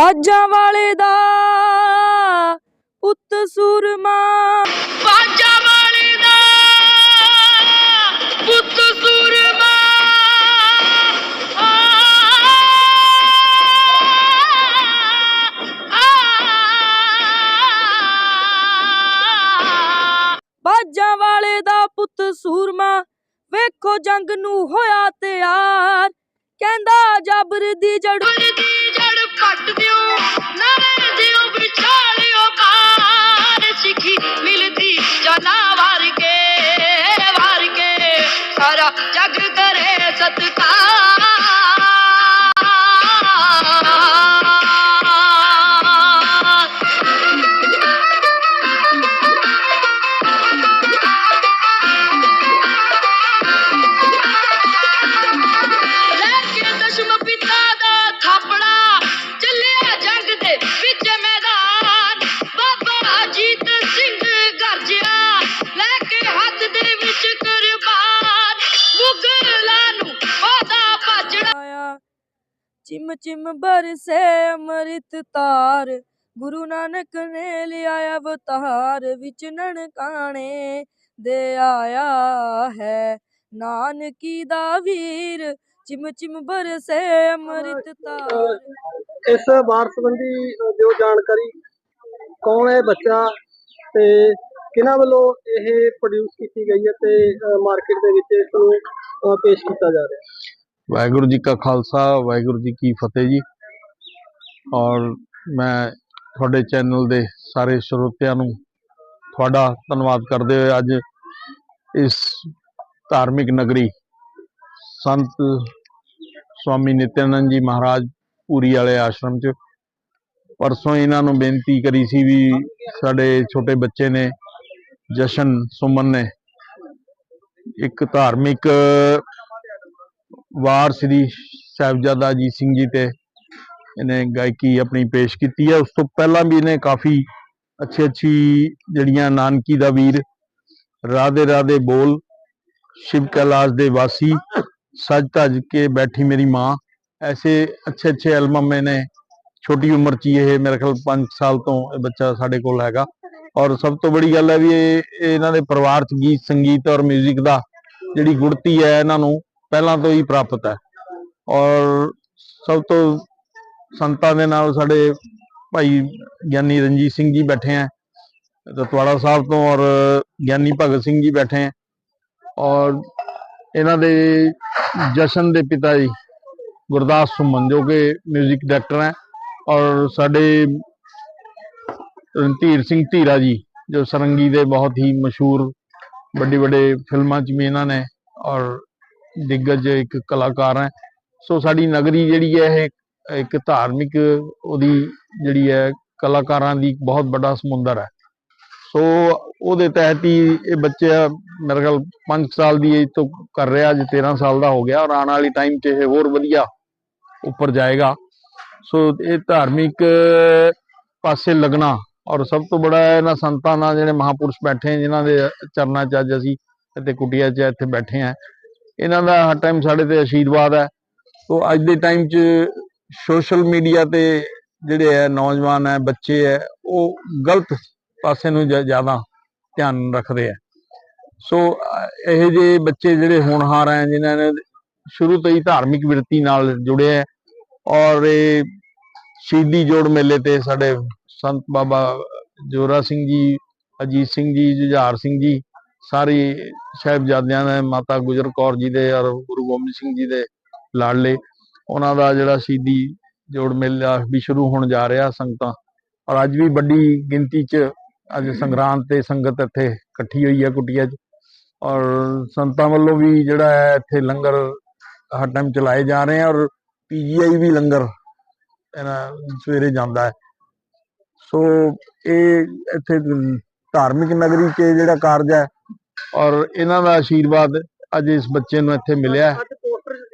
ਬਾਜਾਂ ਵਾਲੇ ਦਾ ਪੁੱਤ ਸੂਰਮਾ। ਬਾਜਾਂ ਵਾਲੇ ਦਾ ਪੁੱਤ ਸੂਰਮਾ। ਬਾਜਾਂ ਵਾਲੇ ਦਾ ਪੁੱਤ ਸੂਰਮਾ ਵੇਖੋ ਜੰਗ ਨੂੰ ਹੋਇਆ ਤਿਆਰ। ਕਹਿੰਦਾ ਜਬਰ ਦੀ ਜੜ ਜਾਨਾ ਵਾਰ ਕੇ ਵਾਰ ਕੇ ਸਾਰਾ ਜਗ ਕਰੇ ਸਤਕਾਰ। ਚਿਮ ਬਰਸੇ ਅੰਮ੍ਰਿਤ ਤਾਰ ਗੁਰੂ ਨਾਨਕ ਨੇ ਲਿਆ ਅਵਤਾਰ ਵਿੱਚ ਨਨਕਾਣੇ ਦੇ ਆਇਆ ਹੈ। ਨਾਨਕੀ ਦਾ ਵੀਰ ਚਿਮ ਚਿਮ ਬਰਸੇ ਅੰਮ੍ਰਿਤ ਤਾਰ ਇਸ ਵਾਰ ਸੰਬੰਧੀ ਦਿਓ ਜਾਣਕਾਰੀ ਕੌਣ ਹੈ ਬੱਚਾ ਤੇ ਕਿਹਨਾਂ ਵੱਲੋਂ ਇਹ ਪ੍ਰੋਡਿਊਸ ਕੀਤੀ ਗਈ ਹੈ ਤੇ ਮਾਰਕੀਟ ਦੇ ਵਿੱਚ ਇਸ ਨੂੰ ਪੇਸ਼ ਕੀਤਾ ਜਾ ਰਿਹਾ ਹੈ? ਵਾਹਿਗੁਰੂ ਜੀ ਕਾ ਖਾਲਸਾ ਵਾਹਿਗੁਰੂ ਜੀ ਕੀ ਫਤਿਹ ਜੀ। ਔਰ ਮੈਂ ਤੁਹਾਡੇ ਚੈਨਲ ਦੇ ਸਾਰੇ ਸਰੋਤਿਆਂ ਨੂੰ ਤੁਹਾਡਾ ਧੰਨਵਾਦ ਕਰਦੇ ਹੋਏ ਅੱਜ ਇਸ ਧਾਰਮਿਕ ਨਗਰੀ ਸੰਤ ਸਵਾਮੀ ਨਿਤਿਆਨੰਦ ਜੀ ਮਹਾਰਾਜ ਪੂਰੀ ਵਾਲੇ ਆਸ਼ਰਮ 'ਚ ਪਰਸੋਂ ਇਹਨਾਂ ਨੂੰ ਬੇਨਤੀ ਕਰੀ ਸੀ ਵੀ ਸਾਡੇ ਛੋਟੇ ਬੱਚੇ ਨੇ ਜਸ਼ਨ ਸੁਮਨ ਨੇ ਇੱਕ ਧਾਰਮਿਕ ਵਾਰ ਸ੍ਰੀ ਸਾਹਿਬਜ਼ਾਦਾ ਅਜੀਤ ਸਿੰਘ ਜੀ ਤੇ ਇਹਨੇ ਗਾਇਕੀ ਆਪਣੀ ਪੇਸ਼ ਕੀਤੀ ਹੈ। ਉਸ ਤੋਂ ਪਹਿਲਾਂ ਵੀ ਇਹਨੇ ਕਾਫੀ ਅੱਛੀ ਅੱਛੀ ਜਿਹੜੀਆਂ ਨਾਨਕੀ ਦਾ ਵੀਰ, ਰਾਧੇ ਰਾਧੇ ਬੋਲ, ਸ਼ਿਵ ਕੈਲਾਸ਼ ਦੇ ਵਾਸੀ ਸਜ ਧਜ ਕੇ ਬੈਠੀ ਮੇਰੀ ਮਾਂ, ਐਸੇ ਅੱਛੇ ਅੱਛੇ ਐਲਬਮ ਇਹਨੇ ਛੋਟੀ ਉਮਰ 'ਚ ਹੀ ਇਹ ਮੇਰੇ ਖਿਆਲ 5 ਸਾਲ ਤੋਂ ਇਹ ਬੱਚਾ ਸਾਡੇ ਕੋਲ ਹੈਗਾ। ਔਰ ਸਭ ਤੋਂ ਬੜੀ ਗੱਲ ਹੈ ਵੀ ਇਹ ਇਹ ਇਹਨਾਂ ਦੇ ਪਰਿਵਾਰ 'ਚ ਗੀਤ, ਸੰਗੀਤ ਔਰ 뮤직 ਦਾ ਜਿਹੜੀ ਗੁੜਤੀ ਹੈ ਇਹਨਾਂ ਨੂੰ ਪਹਿਲਾਂ ਤੋਂ ਹੀ ਪ੍ਰਾਪਤ ਹੈ। ਔਰ ਸਭ ਤੋਂ ਸੰਤਾਂ ਦੇ ਨਾਲ ਸਾਡੇ ਭਾਈ ਗਿਆਨੀ ਰਣਜੀਤ ਸਿੰਘ ਜੀ ਬੈਠੇ ਹੈ ਰਤਵਾੜਾ ਸਾਹਿਬ ਤੋਂ ਔਰ ਗਿਆਨੀ ਭਗਤ ਸਿੰਘ ਜੀ ਬੈਠੇ ਹੈ ਔਰ ਇਹਨਾਂ ਦੇ ਜਸ਼ਨ ਦੇ ਪਿਤਾ ਜੀ ਗੁਰਦਾਸ ਸੁਮਨ ਜੋ ਕਿ 뮤직 ਡਾਇਰੈਕਟਰ ਹੈ। ਔਰ ਸਾਡੇ ਰਣਧੀਰ ਸਿੰਘ ਧੀਰਾ ਜੀ ਜੋ ਸਰੰਗੀ ਦੇ ਬਹੁਤ ਹੀ ਮਸ਼ਹੂਰ ਵੱਡੇ ਵੱਡੇ ਫਿਲਮਾਂ 'ਚ ਵੀ ਇਹਨਾਂ ਨੇ ਔਰ ਦਿੱਗਜ ਇੱਕ ਕਲਾਕਾਰ ਹੈ। ਸੋ ਸਾਡੀ ਨਗਰੀ ਜਿਹੜੀ ਹੈ ਇਹ ਇੱਕ ਧਾਰਮਿਕ ਉਹਦੀ ਜਿਹੜੀ ਹੈ ਕਲਾਕਾਰਾਂ ਦੀ ਬਹੁਤ ਵੱਡਾ ਸਮੁੰਦਰ ਹੈ। ਸੋ ਉਹਦੇ ਤਹਿਤ ਹੀ ਇਹ ਬੱਚਾ ਮੇਰੇ ਖਿਆਲ 5 ਸਾਲ ਦੀ ਏਜ ਤੋਂ ਕਰ ਰਿਹਾ, ਅੱਜ 13 ਸਾਲ ਦਾ ਹੋ ਗਿਆ ਔਰ ਆਉਣ ਵਾਲੀ ਟਾਈਮ 'ਚ ਇਹ ਹੋਰ ਵਧੀਆ ਉੱਪਰ ਜਾਏਗਾ। ਸੋ ਇਹ ਧਾਰਮਿਕ ਪਾਸੇ ਲੱਗਣਾ ਔਰ ਸਭ ਤੋਂ ਬੜਾ ਇਹਨਾਂ ਸੰਤਾਂ ਨਾਲ ਜਿਹੜੇ ਮਹਾਪੁਰਸ਼ ਬੈਠੇ ਜਿਨ੍ਹਾਂ ਦੇ ਚਰਨਾਂ 'ਚ ਅੱਜ ਅਸੀਂ ਇੱਥੇ ਕੁਟੀਆ 'ਚ ਇੱਥੇ ਬੈਠੇ ਆ ਇਹਨਾਂ ਦਾ ਹਰ ਟਾਈਮ ਸਾਡੇ ਤੇ ਆਸ਼ੀਰਵਾਦ ਹੈ। ਸੋ ਅੱਜ ਦੇ ਟਾਈਮ 'ਚ ਸੋਸ਼ਲ ਮੀਡੀਆ ਤੇ ਜਿਹੜੇ ਹੈ ਨੌਜਵਾਨ ਹੈ ਬੱਚੇ ਹੈ ਉਹ ਗਲਤ ਪਾਸੇ ਨੂੰ ਜ਼ਿਆਦਾ ਧਿਆਨ ਰੱਖਦੇ ਆ। ਸੋ ਅਹ ਇਹੋ ਜਿਹੇ ਬੱਚੇ ਜਿਹੜੇ ਹੋਣਹਾਰ ਹੈ ਜਿਨ੍ਹਾਂ ਨੇ ਸ਼ੁਰੂ ਤੋਂ ਹੀ ਧਾਰਮਿਕ ਵਿਰਤੀ ਨਾਲ ਜੁੜੇ ਹੈ ਔਰ ਇਹ ਸ਼ਹੀਦੀ ਜੋੜ ਮੇਲੇ ਤੇ ਸਾਡੇ ਸੰਤ ਬਾਬਾ ਜੋਰਾ ਸਿੰਘ ਜੀ, ਅਜੀਤ ਸਿੰਘ ਜੀ, ਜੁਝਾਰ ਸਿੰਘ ਜੀ, ਸਾਰੇ ਸਾਹਿਬਜ਼ਾਦਿਆਂ ਨੇ ਮਾਤਾ ਗੁਜਰ ਕੌਰ ਜੀ ਦੇ ਔਰ ਗੁਰੂ ਗੋਬਿੰਦ ਸਿੰਘ ਜੀ ਦੇ ਲਾਡਲੇ ਉਹਨਾਂ ਦਾ ਜਿਹੜਾ ਸ਼ਹੀਦੀ ਜੋੜ ਮੇਲਾ ਵੀ ਸ਼ੁਰੂ ਹੋਣ ਜਾ ਰਿਹਾ ਸੰਗਤਾਂ। ਔਰ ਅੱਜ ਵੀ ਵੱਡੀ ਗਿਣਤੀ 'ਚ ਅੱਜ ਸੰਗਰਾਂਦ ਤੇ ਸੰਗਤ ਇੱਥੇ ਇਕੱਠੀ ਹੋਈ ਹੈ ਕੁਟੀਆ 'ਚ। ਔਰ ਸੰਤਾਂ ਵੱਲੋਂ ਵੀ ਜਿਹੜਾ ਹੈ ਇੱਥੇ ਲੰਗਰ ਹਰ ਟਾਈਮ ਚਲਾਏ ਜਾ ਰਹੇ ਆ ਔਰ ਪੀਜੀਆਈ ਵੀ ਲੰਗਰ ਇਹਨਾਂ ਸਵੇਰੇ ਜਾਂਦਾ ਹੈ। ਸੋ ਇਹ ਇੱਥੇ ਧਾਰਮਿਕ ਨਗਰੀ 'ਚ ਜਿਹੜਾ ਕਾਰਜ ਹੈ ਔਰ ਇਹਨਾਂ ਦਾ ਆਸ਼ੀਰਵਾਦ ਅੱਜ ਇਸ ਬੱਚੇ ਨੂੰ ਇੱਥੇ ਮਿਲਿਆ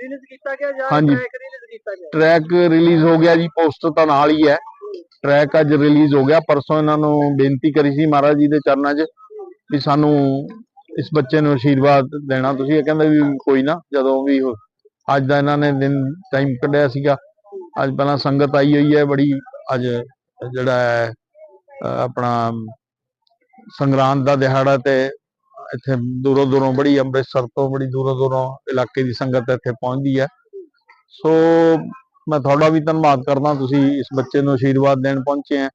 ਰਿਲੀਜ਼ ਕੀਤਾ ਗਿਆ ਜਾਂ ਹਾਂਜੀ। ਟਰੈਕ ਰਿਲੀਜ਼ ਕੀਤਾ ਗਿਆ? ਟਰੈਕ ਰਿਲੀਜ਼ ਹੋ ਗਿਆ ਜੀ ਪੋਸਟਰ ਤਾਂ ਨਾਲ ਹੀ ਹੈ। ਟਰੈਕ ਅੱਜ ਰਿਲੀਜ਼ ਹੋ ਗਿਆ। ਪਰਸੋਂ ਇਹਨਾਂ ਨੂੰ ਬੇਨਤੀ ਕਰੀ ਸੀ ਮਹਾਰਾਜ ਜੀ ਦੇ ਚਰਨਾਂ 'ਚ ਵੀ ਸਾਨੂੰ ਇਸ ਬੱਚੇ ਨੂੰ ਆਸ਼ੀਰਵਾਦ ਦੇਣਾ। ਤੁਸੀਂ ਇਹ ਕਹਿੰਦੇ ਵੀ ਕੋਈ ਨਾ ਜਦੋਂ ਵੀ ਅੱਜ ਦਾ ਇਹਨਾਂ ਨੇ ਦਿਨ ਟਾਈਮ ਕੱਢਿਆ ਸੀਗਾ। ਅੱਜ ਪਹਿਲਾਂ ਸੰਗਤ ਆਈ ਹੋਈ ਹੈ ਬੜੀ ਅੱਜ ਜਿਹੜਾ ਹੈ ਆਪਣਾ ਸੰਗਰਾਂਦ ਦਾ ਦਿਹਾੜਾ ਤੇ ਇੱਥੇ ਦੂਰੋਂ ਦੂਰੋਂ ਬੜੀ ਅੰਮ੍ਰਿਤਸਰ ਤੋਂ ਬੜੀ ਦੂਰੋਂ ਦੂਰੋਂ ਇਲਾਕੇ ਦੀ ਸੰਗਤ ਇੱਥੇ ਪਹੁੰਚਦੀ ਹੈ। ਸੋ ਮੈਂ ਤੁਹਾਡਾ ਵੀ ਧੰਨਵਾਦ ਕਰਦਾ, ਤੁਸੀਂ ਇਸ ਬੱਚੇ ਨੂੰ ਆਸ਼ੀਰਵਾਦ ਦੇਣ ਪਹੁੰਚੇ ਆ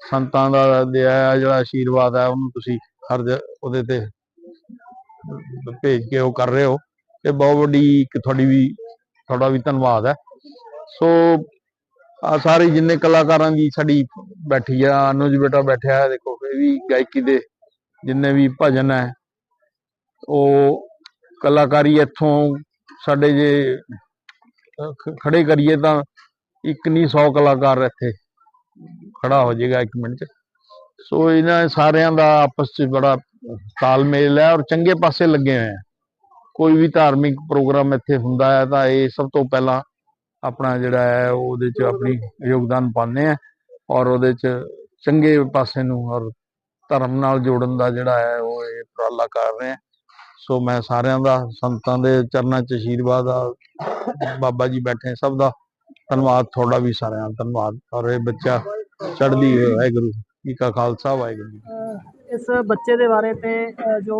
ਸੰਤਾਂ ਦਾ ਦਿਆ ਜਿਹੜਾ ਆਸ਼ੀਰਵਾਦ ਹੈ, ਉਹਨੂੰ ਤੁਸੀਂ ਹਰ ਉਹਦੇ ਤੇ ਭੇਜ ਕੇ ਉਹ ਕਰ ਰਹੇ ਹੋ। ਤੇ ਬਹੁਤ ਵੱਡੀ ਇੱਕ ਤੁਹਾਡੀ ਵੀ, ਤੁਹਾਡਾ ਵੀ ਧੰਨਵਾਦ ਹੈ। ਸੋ ਆ ਸਾਰੇ ਜਿੰਨੇ ਕਲਾਕਾਰਾਂ ਦੀ ਸਾਡੀ ਬੈਠੀ ਆ, ਅਨੁਜ ਬੇਟਾ ਬੈਠਿਆ ਦੇਖੋ, ਇਹ ਵੀ ਗਾਇਕੀ ਦੇ ਜਿੰਨੇ ਵੀ ਭਜਨ ਹੈ, ਉਹ ਕਲਾਕਾਰੀ ਇੱਥੋਂ ਸਾਡੇ ਜੇ ਖੜੇ ਕਰੀਏ ਤਾਂ ਇੱਕ ਨਹੀਂ 100 ਕਲਾਕਾਰ ਇੱਥੇ ਖੜਾ ਹੋ ਜਾਏਗਾ ਇੱਕ ਮਿੰਟ ਚ। ਸੋ ਇਹਨਾਂ ਸਾਰਿਆਂ ਦਾ ਆਪਸ ਚ ਬੜਾ ਤਾਲਮੇਲ ਹੈ ਔਰ ਚੰਗੇ ਪਾਸੇ ਲੱਗੇ ਹੋਏ ਆ। ਕੋਈ ਵੀ ਧਾਰਮਿਕ ਪ੍ਰੋਗਰਾਮ ਇੱਥੇ ਹੁੰਦਾ ਹੈ ਤਾਂ ਇਹ ਸਭ ਤੋਂ ਪਹਿਲਾਂ ਆਪਣਾ ਜਿਹੜਾ ਹੈ, ਉਹਦੇ ਚ ਆਪਣੀ ਯੋਗਦਾਨ ਪਾਉਂਦੇ ਆ ਔਰ ਉਹਦੇ ਚ ਚੰਗੇ ਪਾਸੇ ਨੂੰ ਔਰ ਧਰਮ ਨਾਲ ਜੋੜਨ ਦਾ ਜਿਹੜਾ ਹੈ ਉਹ ਇਹ ਉਪਰਾਲਾ ਕਰ ਰਹੇ ਆ ਸੋ ਮੈਂ ਸਾਰਿਆਂ ਦਾ ਸੰਤਾਂ ਦੇ ਚਰਨਾਂ 'ਚ ਆਸ਼ੀਰਵਾਦ ਆ ਬਾਬਾ ਜੀ ਬੈਠੇ ਸਭ ਦਾ ਧੰਨਵਾਦ ਤੁਹਾਡਾ ਵੀ ਸਾਰਿਆਂ ਦਾ ਧੰਨਵਾਦ। ਔਰ ਇਹ ਬੱਚਾ ਚੜ੍ਹਦੀ ਹੋਏ ਵਾਹਿਗੁਰੂ ਜੀ ਕਾ ਖਾਲਸਾ ਵਾਹਿਗੁਰੂ ਜੀ ਇਸ ਬੱਚੇ ਦੇ ਬਾਰੇ ਤੇ ਜੋ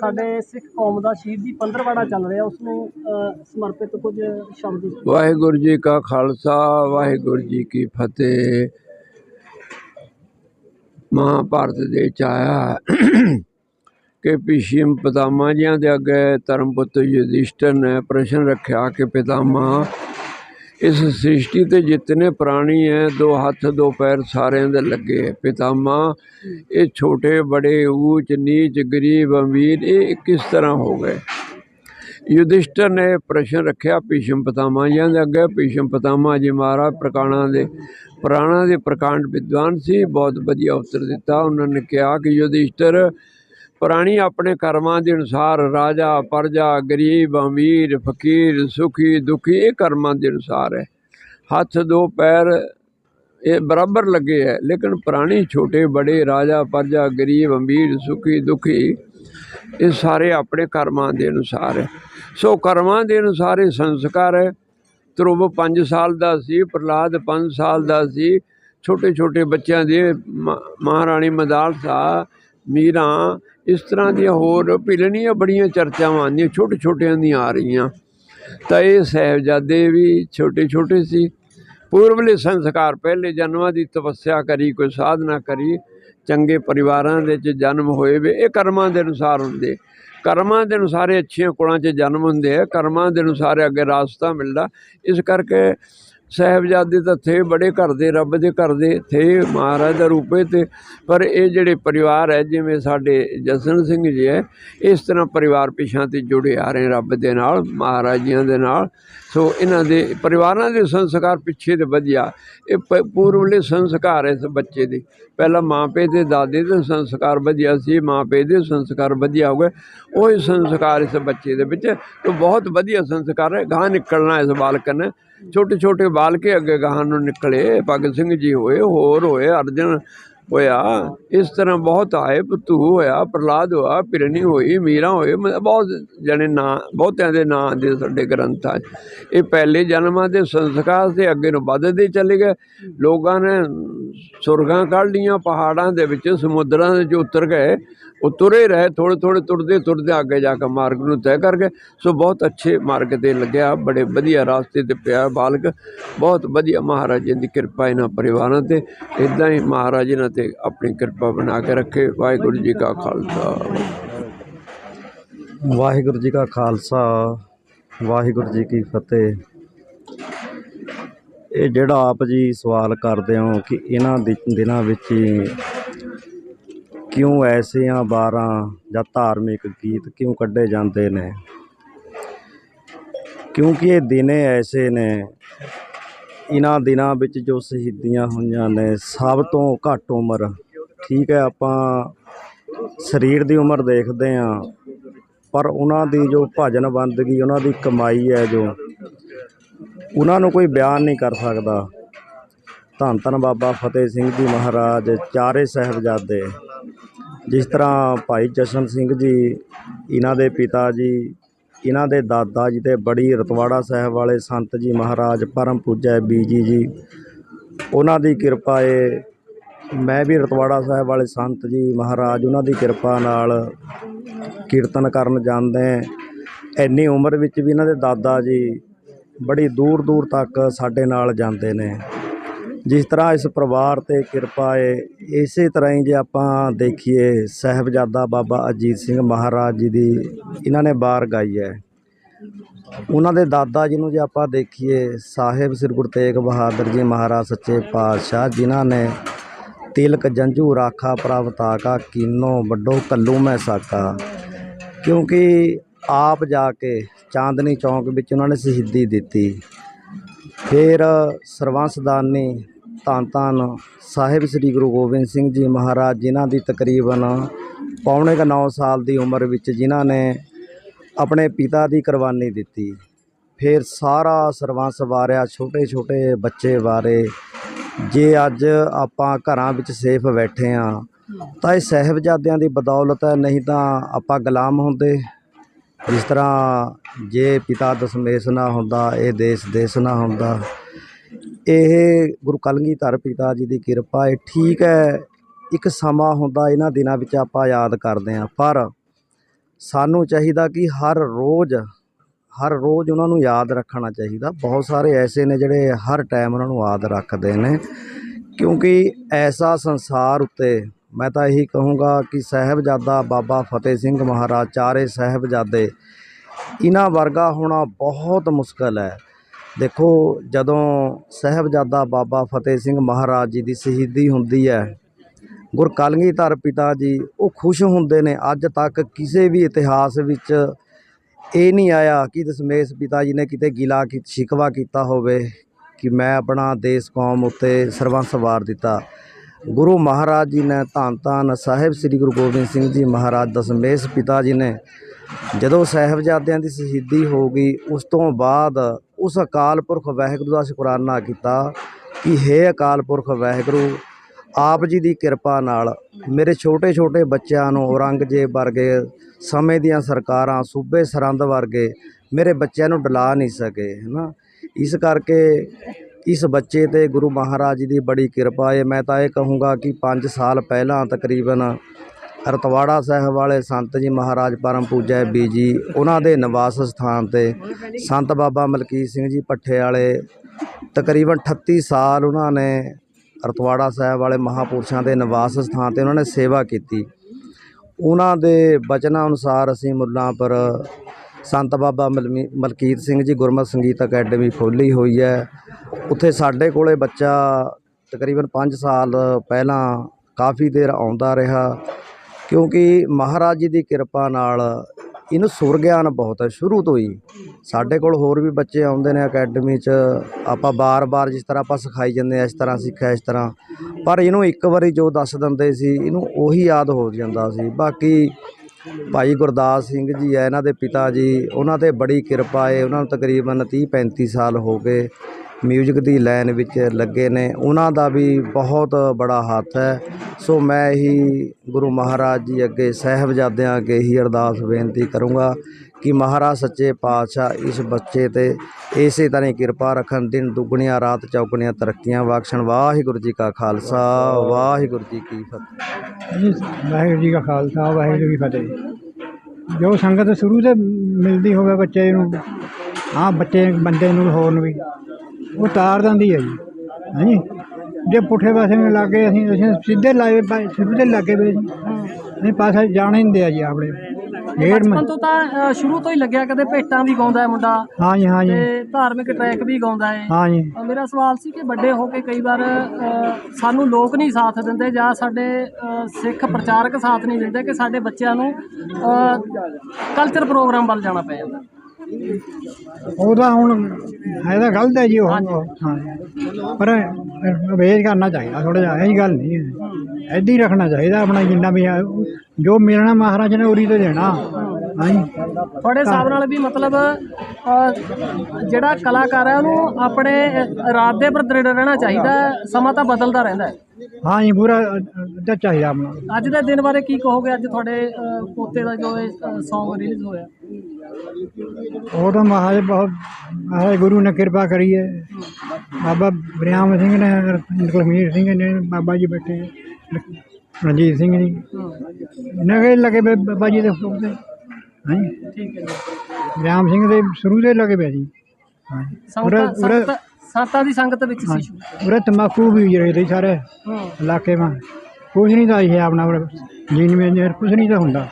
ਸਾਡੇ ਸਿੱਖ ਕੌਮ ਦਾ ਸ਼ਹੀਦ ਦੀ ਪੰਦਰਵਾੜਾ ਚੱਲ ਰਿਹਾ ਉਸ ਨੂੰ ਸਮਰਪਿਤ ਕੁਝ ਸ਼ਬਦ। ਵਾਹਿਗੁਰੂ ਜੀ ਕਾ ਖਾਲਸਾ ਵਾਹਿਗੁਰੂ ਜੀ ਕੀ ਫਤਿਹ। ਮਹਾਭਾਰਤ ਦੇ ਵਿੱਚ ਆਇਆ ਕਿ ਭੀਸ਼ਮ ਪਿਤਾਮਾ ਜੀਆਂ ਦੇ ਅੱਗੇ ਧਰਮ ਪੁੱਤ ਯੁਧਿਸ਼ਟਰ ਨੇ ਪ੍ਰਸ਼ਨ ਰੱਖਿਆ ਕਿ ਪਿਤਾਮਾ ਇਸ ਸ੍ਰਿਸ਼ਟੀ ਤੇ ਜਿਤਨੇ ਪ੍ਰਾਣੀ ਹੈ ਦੋ ਹੱਥ, ਦੋ ਪੈਰ ਸਾਰਿਆਂ ਦੇ ਲੱਗੇ। ਹੈ ਪਿਤਾਮਾ ਇਹ ਛੋਟੇ, ਬੜੇ, ਊਚ, ਨੀਚ, ਗਰੀਬ, ਅਮੀਰ, ਇਹ ਕਿਸ ਤਰ੍ਹਾਂ ਹੋ ਗਏ? ਯੁਧਿਸ਼ਟਰ ਨੇ ਪ੍ਰਸ਼ਨ ਰੱਖਿਆ ਭੀਸ਼ਮ ਪਿਤਾਮਾ ਜੀ ਦੇ ਅੱਗੇ। ਭੀਸ਼ਮ ਪਿਤਾਮਾ ਜੀ ਮਹਾਰਾਜ ਪ੍ਰਕਾਣਾ ਦੇ, ਪੁਰਾਣਾ ਦੇ ਪ੍ਰਕਾਂਡ ਵਿਦਵਾਨ ਸੀ, ਬਹੁਤ ਵਧੀਆ ਉੱਤਰ ਦਿੱਤਾ। ਉਹਨਾਂ ਨੇ ਕਿਹਾ ਕਿ ਯੁਧਿਸ਼ਟਰ, ਪ੍ਰਾਣੀ ਆਪਣੇ ਕਰਮਾਂ ਦੇ ਅਨੁਸਾਰ ਰਾਜਾ, ਪਰਜਾ, ਗਰੀਬ, ਅਮੀਰ, ਫਕੀਰ, ਸੁਖੀ, ਦੁਖੀ, ਇਹ ਕਰਮਾਂ ਦੇ ਅਨੁਸਾਰ ਹੈ। ਹੱਥ, ਦੋ ਪੈਰ ਇਹ ਬਰਾਬਰ ਲੱਗੇ ਹੈ, ਲੇਕਿਨ ਪੁਰਾਣੇ, ਛੋਟੇ, ਬੜੇ, ਰਾਜਾ, ਪਰਜਾ, ਗਰੀਬ, ਅਮੀਰ, ਸੁਖੀ, ਦੁਖੀ, ਇਹ ਸਾਰੇ ਆਪਣੇ ਕਰਮਾਂ ਦੇ ਅਨੁਸਾਰ ਹੈ। ਸੋ ਕਰਮਾਂ ਦੇ ਅਨੁਸਾਰ ਇਹ ਸੰਸਕਾਰ ਹੈ। ਧਰੁਵ 5 ਸਾਲ ਦਾ ਸੀ, ਪ੍ਰਹਲਾਦ 5 ਸਾਲ ਦਾ ਸੀ। ਛੋਟੇ ਛੋਟੇ ਬੱਚਿਆਂ ਦੇ ਮ- ਮਹਾਰਾਣੀ ਮਦਾਲਸਾ, ਮੀਰਾਂ, ਇਸ ਤਰ੍ਹਾਂ ਦੀਆਂ ਹੋਰ ਭਿਲਣੀਆਂ ਬੜੀਆਂ ਚਰਚਾਵਾਂ ਆਉਂਦੀਆਂ ਛੋਟੇ ਛੋਟਿਆਂ ਦੀਆਂ ਆ ਰਹੀਆਂ। ਤਾਂ ਇਹ ਸਾਹਿਬਜ਼ਾਦੇ ਵੀ ਛੋਟੇ ਛੋਟੇ ਸੀ। ਪੂਰਵਲੇ ਸੰਸਕਾਰ, ਪਹਿਲੇ ਜਨਮਾਂ ਦੀ ਤਪੱਸਿਆ ਕਰੀ, ਕੋਈ ਸਾਧਨਾ ਕਰੀ, ਚੰਗੇ ਪਰਿਵਾਰਾਂ ਦੇ ਚ ਜਨਮ ਹੋਏ ਵੇ, ਇਹ ਕਰਮਾਂ ਦੇ ਅਨੁਸਾਰ ਹੁੰਦੇ। ਕਰਮਾਂ ਦੇ ਅਨੁਸਾਰ ਅੱਛੀਆਂ ਕੁਲਾਂ 'ਚ ਜਨਮ ਹੁੰਦੇ ਆ, ਕਰਮਾਂ ਦੇ ਅਨੁਸਾਰ ਅੱਗੇ ਰਾਸਤਾ ਮਿਲਦਾ। ਇਸ ਕਰਕੇ ਸਾਹਿਬਜ਼ਾਦੇ ਤਾਂ ਥੇ, ਬੜੇ ਘਰ ਦੇ, ਰੱਬ ਦੇ ਘਰ ਦੇ ਥੇ ਮਹਾਰਾਜ ਦਾ ਰੂਪੇ ਤੇ। ਪਰ ਇਹ ਜਿਹੜੇ ਪਰਿਵਾਰ ਹੈ, ਜਿਵੇਂ ਸਾਡੇ ਜਸਨ ਸਿੰਘ ਜੀ ਹੈ, ਇਸ ਤਰ੍ਹਾਂ ਪਰਿਵਾਰ ਪਿਛਾਂ ਤੇ ਜੁੜੇ ਆ ਰਹੇ ਰੱਬ ਦੇ ਨਾਲ, ਮਹਾਰਾਜਿਆਂ ਦੇ ਨਾਲ। ਸੋ ਇਹਨਾਂ ਦੇ ਪਰਿਵਾਰਾਂ ਦੇ ਸੰਸਕਾਰ ਪਿੱਛੇ ਦੇ ਵਧੀਆ। ਇਹ ਪੂਰਵਲੇ ਸੰਸਕਾਰ ਇਸ ਬੱਚੇ ਦੇ। ਪਹਿਲਾਂ ਮਾਂ ਪਿਓ ਦੇ, ਦਾਦੇ ਦੇ ਸੰਸਕਾਰ ਵਧੀਆ ਸੀ ਮਾਂ ਪਿਓ ਦੇ ਸੰਸਕਾਰ ਵਧੀਆ ਹੋ ਗਏ ਉਹ ਸੰਸਕਾਰ ਇਸ ਬੱਚੇ ਦੇ ਵਿੱਚ ਬਹੁਤ ਵਧੀਆ ਸੰਸਕਾਰ ਹੈ ਗਾਂ ਨਿਕਲਣਾ ਇਸ ਬਾਲਕ ਨੇ ਛੋਟੇ ਛੋਟੇ ਬਾਲ ਕੇ ਅੱਗੇ ਗਾਂ ਨੂੰ ਨਿਕਲੇ, ਭਗਤ ਸਿੰਘ ਜੀ ਹੋਏ, ਹੋਰ ਹੋਏ, ਅਰਜਨ ਹੋਇਆ, ਇਸ ਤਰ੍ਹਾਂ ਬਹੁਤ ਆਏ, ਭਤੂ ਹੋਇਆ, ਪ੍ਰਹਲਾਦ ਹੋਇਆ ਪਿਰਨੀ ਹੋਈ, ਮੀਰਾ ਹੋਏ ਮਤਲਬ ਬਹੁਤ ਜਣੇ ਨਾਂ, ਬਹੁਤਿਆਂ ਦੇ ਨਾਂ ਦੇ ਸਾਡੇ ਗ੍ਰੰਥਾਂ 'ਚ ਇਹ ਪਹਿਲੇ ਜਨਮਾਂ ਦੇ ਸੰਸਕਾਰ ਤੇ ਅੱਗੇ ਨੂੰ ਵੱਧਦੇ ਚਲੇ ਗਏ। ਲੋਕਾਂ ਨੇ ਸੁਰਗਾਂ ਕੱਢ ਲੀਆਂ ਪਹਾੜਾਂ ਦੇ ਵਿੱਚ, ਸਮੁੰਦਰਾਂ ਦੇ ਵਿੱਚ ਉਤਰ ਗਏ। ਉਹ ਤੁਰੇ ਰਹੇ, ਥੋੜ੍ਹੇ ਥੋੜ੍ਹੇ ਤੁਰਦੇ ਤੁਰਦੇ ਅੱਗੇ ਜਾ ਕੇ ਮਾਰਗ ਨੂੰ ਤੈਅ ਕਰ ਗਏ। ਸੋ ਬਹੁਤ ਅੱਛੇ ਮਾਰਗ ਤੇ ਲੱਗਿਆ, ਬੜੇ ਵਧੀਆ ਰਾਸਤੇ ਤੇ ਪਿਆ ਬਾਲਕ। ਬਹੁਤ ਵਧੀਆ ਮਹਾਰਾਜ ਜੀ ਦੀ ਕਿਰਪਾ ਇਹਨਾਂ ਪਰਿਵਾਰਾਂ ਤੇ। ਇਦਾਂ ਹੀ ਮਹਾਰਾਜ ਇਹਨਾਂ ਤੇ ਆਪਣੀ ਕਿਰਪਾ ਬਣਾ ਕੇ ਰੱਖੇ। ਵਾਹਿਗੁਰੂ ਜੀ ਕਾ ਖਾਲਸਾ। ਵਾਹਿਗੁਰੂ ਜੀ ਕਾ ਖਾਲਸਾ। ਵਾਹਿਗੁਰੂ ਜੀ ਕੀ ਫਤਿਹ। ਇਹ ਜਿਹੜਾ ਆਪ ਜੀ ਸਵਾਲ ਕਰਦੇ ਹੋ ਕਿ ਇਹਨਾਂ ਦਿਨਾਂ ਵਿੱਚ ਹੀ ਕਿਉਂ ਐਸੀਆਂ ਬਾਰਾਂ ਜਾਂ ਧਾਰਮਿਕ ਗੀਤ ਕਿਉਂ ਕੱਢੇ ਜਾਂਦੇ ਨੇ? ਕਿਉਂਕਿ ਇਹ ਦਿਨੇ ਐਸੇ ਨੇ, ਇਹਨਾਂ ਦਿਨਾਂ ਵਿੱਚ ਜੋ ਸ਼ਹੀਦੀਆਂ ਹੋਈਆਂ ਨੇ, ਸਭ ਤੋਂ ਘੱਟ ਉਮਰ। ਠੀਕ ਹੈ, ਆਪਾਂ ਸਰੀਰ ਦੀ ਉਮਰ ਦੇਖਦੇ ਹਾਂ, ਪਰ ਉਹਨਾਂ ਦੀ ਜੋ ਭਜਨ ਬੰਦਗੀ ਉਹਨਾਂ ਦੀ ਕਮਾਈ ਹੈ ਜੋ ਉਹਨਾਂ ਨੂੰ ਕੋਈ ਬਿਆਨ ਨਹੀਂ ਕਰ ਸਕਦਾ। ਧੰਨ ਧੰਨ ਬਾਬਾ ਫਤਿਹ ਸਿੰਘ ਜੀ ਮਹਾਰਾਜ, ਚਾਰੇ ਸਾਹਿਬਜ਼ਾਦੇ। ਜਿਸ ਤਰ੍ਹਾਂ ਭਾਈ ਜਸ਼ਨ ਸਿੰਘ ਜੀ, ਇਹਨਾਂ ਦੇ ਪਿਤਾ ਜੀ, ਇਹਨਾਂ ਦੇ ਦਾਦਾ ਜੀ ਤੇ ਬੜੀ ਰਤਵਾੜਾ ਸਾਹਿਬ ਵਾਲੇ ਸੰਤ ਜੀ ਮਹਾਰਾਜ, ਪਰਮ ਪੂਜੈ ਬੀਜੀ ਜੀ ਉਹਨਾਂ ਦੀ ਕਿਰਪਾ ਏ। ਮੈਂ ਵੀ ਰਤਵਾੜਾ ਸਾਹਿਬ ਵਾਲੇ ਸੰਤ ਜੀ ਮਹਾਰਾਜ, ਉਹਨਾਂ ਦੀ ਕਿਰਪਾ ਨਾਲ ਕੀਰਤਨ ਕਰਨ ਜਾਂਦੇ ਇੰਨੀ ਉਮਰ ਵਿੱਚ ਵੀ ਇਹਨਾਂ ਦੇ ਦਾਦਾ ਜੀ ਬੜੀ ਦੂਰ ਦੂਰ ਤੱਕ ਸਾਡੇ ਨਾਲ ਜਾਂਦੇ ਨੇ। ਜਿਸ ਤਰ੍ਹਾਂ ਇਸ ਪਰਿਵਾਰ ਤੇ ਕਿਰਪਾ ਏ, ਇਸੇ ਤਰ੍ਹਾਂ ਹੀ ਜੇ ਆਪਾਂ ਦੇਖੀਏ, ਸਾਹਿਬਜ਼ਾਦਾ ਬਾਬਾ ਅਜੀਤ ਸਿੰਘ ਮਹਾਰਾਜ ਜੀ ਦੀ ਇਹਨਾਂ ਨੇ ਬਾਰ ਗਾਈ ਹੈ। ਉਹਨਾਂ ਦੇ ਦਾਦਾ ਜੀ ਨੂੰ ਜੇ ਆਪਾਂ ਦੇਖੀਏ, ਸਾਹਿਬ ਸ੍ਰੀ ਗੁਰੂ ਤੇਗ ਬਹਾਦਰ ਜੀ ਮਹਾਰਾਜ ਸੱਚੇ ਪਾਤਸ਼ਾਹ, ਜਿਨ੍ਹਾਂ ਨੇ ਤਿਲਕ, ਜੰਝੂ, ਰਾਖਾ, ਪ੍ਰਭ, ਤਾਕਾ, ਕੀਨੋ, ਵੱਡੋ, ਕੱਲੂ ਮੈਂ ਸਾਕਾ ਕਿਉਂਕਿ ਆਪ ਜਾ ਕੇ ਚਾਂਦਨੀ ਚੌਂਕ ਵਿੱਚ ਉਹਨਾਂ ਨੇ ਸ਼ਹੀਦੀ ਦਿੱਤੀ। ਫਿਰ ਸਰਵੰਸਦਾਨੀ ਧੰਨ ਧੰਨ ਸਾਹਿਬ ਸ੍ਰੀ ਗੁਰੂ ਗੋਬਿੰਦ ਸਿੰਘ ਜੀ ਮਹਾਰਾਜ, ਜਿਨ੍ਹਾਂ ਦੀ ਤਕਰੀਬਨ ਪੌਣੇ ਕੁ 9 ਸਾਲ ਦੀ ਉਮਰ ਵਿੱਚ ਜਿਨ੍ਹਾਂ ਨੇ ਆਪਣੇ ਪਿਤਾ ਦੀ ਕੁਰਬਾਨੀ ਦਿੱਤੀ। ਫਿਰ ਸਾਰਾ ਸਰਵੰਸ ਵਾਰਿਆ ਛੋਟੇ ਛੋਟੇ ਬੱਚੇ ਵਾਰੇ। ਜੇ ਅੱਜ ਆਪਾਂ ਘਰਾਂ ਵਿੱਚ ਸੇਫ ਬੈਠੇ ਆ, ਤਾਂ ਇਹ ਸਾਹਿਬਜ਼ਾਦਿਆਂ ਦੀ ਬਦੌਲਤ ਹੈ, ਨਹੀਂ ਤਾਂ ਆਪਾਂ ਗੁਲਾਮ ਹੁੰਦੇ। ਜਿਸ ਤਰ੍ਹਾਂ ਜੇ ਪਿਤਾ ਦਸ਼ਮੇਸ਼ ਨਾ ਹੁੰਦਾ, ਇਹ ਦੇਸ਼ ਦੇਸ਼ ਨਾ ਹੁੰਦਾ। ਇਹ ਗੁਰੂ ਕਲਗੀਧਰ ਪਿਤਾ ਜੀ ਦੀ ਕਿਰਪਾ ਹੈ। ਠੀਕ ਹੈ, ਇੱਕ ਸਮਾਂ ਹੁੰਦਾ ਇਹਨਾਂ ਦਿਨਾਂ ਵਿੱਚ ਆਪਾਂ ਯਾਦ ਕਰਦੇ ਹਾਂ। ਪਰ ਸਾਨੂੰ ਚਾਹੀਦਾ ਕਿ ਹਰ ਰੋਜ਼ ਹਰ ਰੋਜ਼ ਉਹਨਾਂ ਨੂੰ ਯਾਦ ਰੱਖਣਾ ਚਾਹੀਦਾ। ਬਹੁਤ ਸਾਰੇ ਐਸੇ ਨੇ ਜਿਹੜੇ ਹਰ ਟਾਈਮ ਉਹਨਾਂ ਨੂੰ ਯਾਦ ਰੱਖਦੇ ਨੇ। ਕਿਉਂਕਿ ਐਸਾ ਸੰਸਾਰ ਉੱਤੇ ਮੈਂ ਤਾਂ ਇਹੀ ਕਹੂੰਗਾ ਕਿ ਸਾਹਿਬਜ਼ਾਦਾ ਬਾਬਾ ਫਤਿਹ ਸਿੰਘ ਮਹਾਰਾਜ, ਚਾਰੇ ਸਾਹਿਬਜ਼ਾਦੇ, ਇਹਨਾਂ ਵਰਗਾ ਹੋਣਾ ਬਹੁਤ ਮੁਸ਼ਕਲ ਹੈ। ਦੇਖੋ, ਜਦੋਂ ਸਾਹਿਬਜ਼ਾਦਾ ਬਾਬਾ ਫਤਿਹ ਸਿੰਘ ਮਹਾਰਾਜ ਜੀ ਦੀ ਸ਼ਹੀਦੀ ਹੁੰਦੀ ਹੈ ਗੁਰਕਲਗੀਧਰ ਪਿਤਾ ਜੀ, ਉਹ ਖੁਸ਼ ਹੁੰਦੇ ਨੇ। ਅੱਜ ਤੱਕ ਕਿਸੇ ਵੀ ਇਤਿਹਾਸ ਵਿੱਚ ਇਹ ਨਹੀਂ ਆਇਆ ਕਿ ਦਸ਼ਮੇਸ਼ ਪਿਤਾ ਜੀ ਨੇ ਕਿਤੇ ਗਿਲਾ ਕੀ, ਸ਼ਿਕਵਾ ਕੀਤਾ ਹੋਵੇ ਕਿ ਮੈਂ ਆਪਣਾ ਦੇਸ਼, ਕੌਮ ਉੱਤੇ ਸਰਵੰਸ ਵਾਰ ਦਿੱਤਾ। ਗੁਰੂ ਮਹਾਰਾਜ ਜੀ ਨੇ ਧੰਨ ਧੰਨ ਸਾਹਿਬ ਸ੍ਰੀ ਗੁਰੂ ਗੋਬਿੰਦ ਸਿੰਘ ਜੀ ਮਹਾਰਾਜ ਦਸ਼ਮੇਸ਼ ਪਿਤਾ ਜੀ ਨੇ। ਜਦੋਂ ਸਾਹਿਬਜ਼ਾਦਿਆਂ ਦੀ ਸ਼ਹੀਦੀ ਹੋ ਗਈ, ਉਸ ਤੋਂ ਬਾਅਦ ਉਸ ਅਕਾਲ ਪੁਰਖ ਵਾਹਿਗੁਰੂ ਦਾ ਸ਼ੁਕਰਾਨਾ ਕੀਤਾ ਕਿ ਹੇ ਅਕਾਲ ਪੁਰਖ ਵਾਹਿਗੁਰੂ, ਆਪ ਜੀ ਦੀ ਕਿਰਪਾ ਨਾਲ ਮੇਰੇ ਛੋਟੇ ਛੋਟੇ ਬੱਚਿਆਂ ਨੂੰ ਔਰੰਗਜ਼ੇਬ ਵਰਗੇ ਸਮੇਂ ਦੀਆਂ ਸਰਕਾਰਾਂ, ਸੂਬੇ ਸਰੰਦ ਵਰਗੇ ਮੇਰੇ ਬੱਚਿਆਂ ਨੂੰ ਡਲਾ ਨਹੀਂ ਸਕੇ, ਹੈਨਾ। ਇਸ ਕਰਕੇ ਇਸ ਬੱਚੇ ਤੇ ਗੁਰੂ ਮਹਾਰਾਜ ਜੀ ਦੀ ਬੜੀ ਕਿਰਪਾ ਹੈ। ਮੈਂ ਤਾਂ ਇਹ ਕਹੂੰਗਾ ਕਿ 5 ਸਾਲ ਪਹਿਲਾਂ ਤਕਰੀਬਨ ਰਤਵਾੜਾ ਸਾਹਿਬ ਵਾਲੇ ਸੰਤ ਜੀ ਮਹਾਰਾਜ ਪਰਮ ਪੂਜੈ ਬੀਜੀ ਉਹਨਾਂ ਦੇ ਨਿਵਾਸ ਸਥਾਨ ਤੇ ਸੰਤ ਬਾਬਾ ਮਲਕੀਤ ਸਿੰਘ ਜੀ ਪੱਠੇ ਵਾਲੇ ਤਕਰੀਬਨ 38 ਸਾਲ ਉਹਨਾਂ ਨੇ ਰਤਵਾੜਾ ਸਾਹਿਬ ਵਾਲੇ ਮਹਾਪੁਰਸ਼ਾਂ ਦੇ ਨਿਵਾਸ ਸਥਾਨ ਤੇ ਉਹਨਾਂ ਨੇ ਸੇਵਾ ਕੀਤੀ। ਉਹਨਾਂ ਦੇ ਬਚਨਾਂ ਅਨੁਸਾਰ ਅਸੀਂ ਮੁੱਲਾਂਪੁਰ ਸੰਤ ਬਾਬਾ ਮਲਮੀ- ਮਲਕੀਤ ਸਿੰਘ ਜੀ ਗੁਰਮਤਿ ਸੰਗੀਤ ਅਕੈਡਮੀ ਖੋਲ੍ਹੀ ਹੋਈ ਹੈ। ਉੱਥੇ ਸਾਡੇ ਕੋਲੇ ਬੱਚਾ ਤਕਰੀਬਨ 5 ਸਾਲ ਪਹਿਲਾਂ ਕਾਫੀ ਦੇਰ ਆਉਂਦਾ ਰਿਹਾ ਕਿਉਂਕਿ ਮਹਾਰਾਜ ਜੀ ਦੀ ਕਿਰਪਾ ਨਾਲ ਇਹਨੂੰ ਸੁਰ ਗਿਆਨ ਬਹੁਤ ਹੈ। ਸ਼ੁਰੂ ਤੋਂ ਹੀ ਸਾਡੇ ਕੋਲ ਹੋਰ ਵੀ ਬੱਚੇ ਆਉਂਦੇ ਨੇ ਅਕੈਡਮੀ 'ਚ। ਆਪਾਂ ਬਾਰ-ਬਾਰ ਜਿਸ ਤਰ੍ਹਾਂ ਆਪਾਂ ਸਿਖਾਈ ਜਾਂਦੇ ਆ ਇਸ ਤਰ੍ਹਾਂ ਸਿੱਖਿਆ, ਇਸ ਤਰ੍ਹਾਂ। ਪਰ ਇਹਨੂੰ ਇੱਕ ਵਾਰੀ ਜੋ ਦੱਸ ਦਿੰਦੇ ਸੀ, ਇਹਨੂੰ ਉਹੀ ਯਾਦ ਹੋ ਜਾਂਦਾ ਸੀ। ਬਾਕੀ ਭਾਈ ਗੁਰਦਾਸ ਸਿੰਘ ਜੀ ਹੈ, ਇਹਨਾਂ ਦੇ ਪਿਤਾ ਜੀ। ਉਹਨਾਂ ਤੇ ਬੜੀ ਕਿਰਪਾ ਹੈ ਉਹਨਾਂ ਨੂੰ ਤਕਰੀਬਨ 30 35 ਸਾਲ ਹੋ ਗਏ ਮਿਊਜ਼ਿਕ ਦੀ ਲਾਈਨ ਵਿੱਚ ਲੱਗੇ ਨੇ। ਉਹਨਾਂ ਦਾ ਵੀ ਬਹੁਤ ਬੜਾ ਹੱਥ ਹੈ। ਸੋ ਮੈਂ ਹੀ ਗੁਰੂ ਮਹਾਰਾਜ ਜੀ ਅੱਗੇ ਸਾਹਿਬਜ਼ਾਦਿਆਂ ਅੱਗੇ ਹੀ ਅਰਦਾਸ ਬੇਨਤੀ ਕਰੂੰਗਾ ਕਿ ਮਹਾਰਾਜ ਸੱਚੇ ਪਾਤਸ਼ਾਹ ਇਸ ਬੱਚੇ ਤੇ ਇਸੇ ਤਰ੍ਹਾਂ ਹੀ ਕਿਰਪਾ ਰੱਖਣ, ਦਿਨ ਦੁੱਗਣੀਆਂ, ਰਾਤ ਚੌਗਣੀਆਂ, ਤਰੱਕੀਆਂ, ਬਖਸ਼ਣ। ਵਾਹਿਗੁਰੂ ਜੀ ਕਾ ਖਾਲਸਾ, ਵਾਹਿਗੁਰੂ ਜੀ ਕੀ ਫਤਿਹ। ਵਾਹਿਗੁਰੂ ਜੀ ਕਾ ਖਾਲਸਾ, ਵਾਹਿਗੁਰੂ ਜੀ ਕੀ ਫਤਿਹ। ਜੋ ਸੰਗਤ ਸ਼ੁਰੂ ਤੋਂ ਮਿਲਦੀ ਹੋਵੇ ਬੱਚੇ ਨੂੰ, ਹਾਂ, ਬੱਚੇ, ਬੰਦੇ ਨੂੰ ਹੋਰ ਨੂੰ ਵੀ, ਉਹ ਤਾਰ ਦਿੰਦੀ ਹੈ ਜੀ। ਹਾਂਜੀ ਜੇ? ਪੁੱਠੇ ਪਾਸੇ ਨੂੰ ਲੱਗੇ ਅਸੀਂ ਅਸੀਂ ਸਿੱਧੇ ਲਾਗੇ, ਸਿੱਧੇ ਲੱਗੇ ਵੇ ਜੀ ਨਹੀਂ ਪਾਸਾ ਜਾਣ ਹੀ ਨਹੀਂ ਦਿਆ ਜੀ ਆਪਣੇ। ਡੇਢ ਬਚਪਨ ਤੋਂ ਤਾਂ ਅ, ਸ਼ੁਰੂ ਤੋਂ ਹੀ ਲੱਗਿਆ ਕਦੇ ਭੇਟਾਂ ਵੀ ਗਾਉਂਦਾ ਹੈ ਮੁੰਡਾ। ਹਾਂਜੀ ਹਾਂਜੀ। ਤੇ ਧਾਰਮਿਕ ਟਰੈਕ ਵੀ ਗਾਉਂਦਾ ਹੈ। ਹਾਂਜੀ। ਅ, ਮੇਰਾ ਸਵਾਲ ਸੀ ਕਿ ਵੱਡੇ ਹੋ ਕੇ ਕਈ ਵਾਰ ਅ, ਸਾਨੂੰ ਲੋਕ ਨਹੀਂ ਸਾਥ ਦਿੰਦੇ ਜਾਂ ਸਾਡੇ ਅ, ਸਿੱਖ ਪ੍ਰਚਾਰਕ ਸਾਥ ਨਹੀਂ ਦਿੰਦੇ ਕਿ ਸਾਡੇ ਬੱਚਿਆਂ ਨੂੰ ਕਲਚਰ ਪ੍ਰੋਗਰਾਮ ਵੱਲ ਜਾਣਾ ਪੈ ਜਾਂਦਾ। ਉਹਦਾ ਹੁਣ ਹੈ ਤਾਂ ਗਲਤ ਹੈ ਜੀ ਉਹ। ਹਾਂ। ਪਰ ਵੇਜ ਕਰਨਾ ਚਾਹੀਦਾ ਥੋੜਾ ਜਿਹਾ ਇਹ ਗੱਲ ਨਹੀਂ ਹੈ। ਐਦਾਂ ਹੀ ਰੱਖਣਾ ਚਾਹੀਦਾ ਆਪਣਾ ਜਿੰਨਾ ਵੀ ਹੈ, ਜੋ ਮਿਲਣਾ ਮਹਾਰਾਜ ਨੇ ਉਰੀ ਤੋਂ ਦੇਣਾ। ਹਾਂਜੀ। ਤੁਹਾਡੇ ਹਿਸਾਬ ਨਾਲ ਵੀ ਮਤਲਬ ਜਿਹੜਾ ਕਲਾਕਾਰ ਹੈ ਉਹਨੂੰ ਆਪਣੇ ਰਾਤ ਦੇ ਪਰ ਦ੍ਰਿੜ ਰਹਿਣਾ ਚਾਹੀਦਾ ਹੈ। ਸਮਾਂ ਤਾਂ ਬਦਲਦਾ ਰਹਿੰਦਾ ਹੈ। ਹਾਂਜੀ ਪੂਰਾ ਅੱਧਾ ਚਾਹੀਦਾ ਆਪਣਾ। ਅੱਜ ਦੇ ਦਿਨ ਬਾਰੇ ਕੀ ਕਹੋਗੇ? ਅੱਜ ਤੁਹਾਡੇ ਪੋਤੇ ਦਾ ਜੋ ਇਹ Song ਰਿਲੀਜ਼ ਹੋਇਆ। ਉਹ ਤਾਂ ਮਹਾਰਾਜ ਬਹੁਤ ਮਹਾਰਾਜ ਗੁਰੂ ਨੇ ਕਿਰਪਾ ਕਰੀ ਹੈ। ਬਾਬਾ ਬਰਿਆਮ ਸਿੰਘ ਨੇ ਕੁਲਮੀਰ ਸਿੰਘ ਨੇ ਬਾਬਾ ਜੀ ਬੈਠੇ ਰਣਜੀਤ ਸਿੰਘ ਜੀ। ਇਹਨਾਂ ਦੇ ਲੱਗੇ ਪਏ ਬਾਬਾ ਜੀ ਦੇ ਫੋਟੋ ਤੇ। ਠੀਕ ਹੈ ਬਰਿਆਮ ਸਿੰਘ ਦੇ ਸ਼ੁਰੂ ਦੇ ਲੱਗੇ ਪਏ ਜੀ ਸੰਤਾਂ ਦੀ ਸੰਗਤ ਵਿੱਚ ਸੀ ਸ਼ੁਰੂ। ਉਰੇ ਤੰਬਾਕੂ ਵੀ ਤੇ ਸਾਰੇ ਹੂੰ। ਇਲਾਕੇ ਮਾ ਕੁਝ ਨਹੀਂ ਤਾਂ ਹੈ ਆਪਣਾ ਜੀਨ ਮੇਂ ਕੁਝ ਨਹੀਂ ਤਾਂ ਹੁੰਦਾ।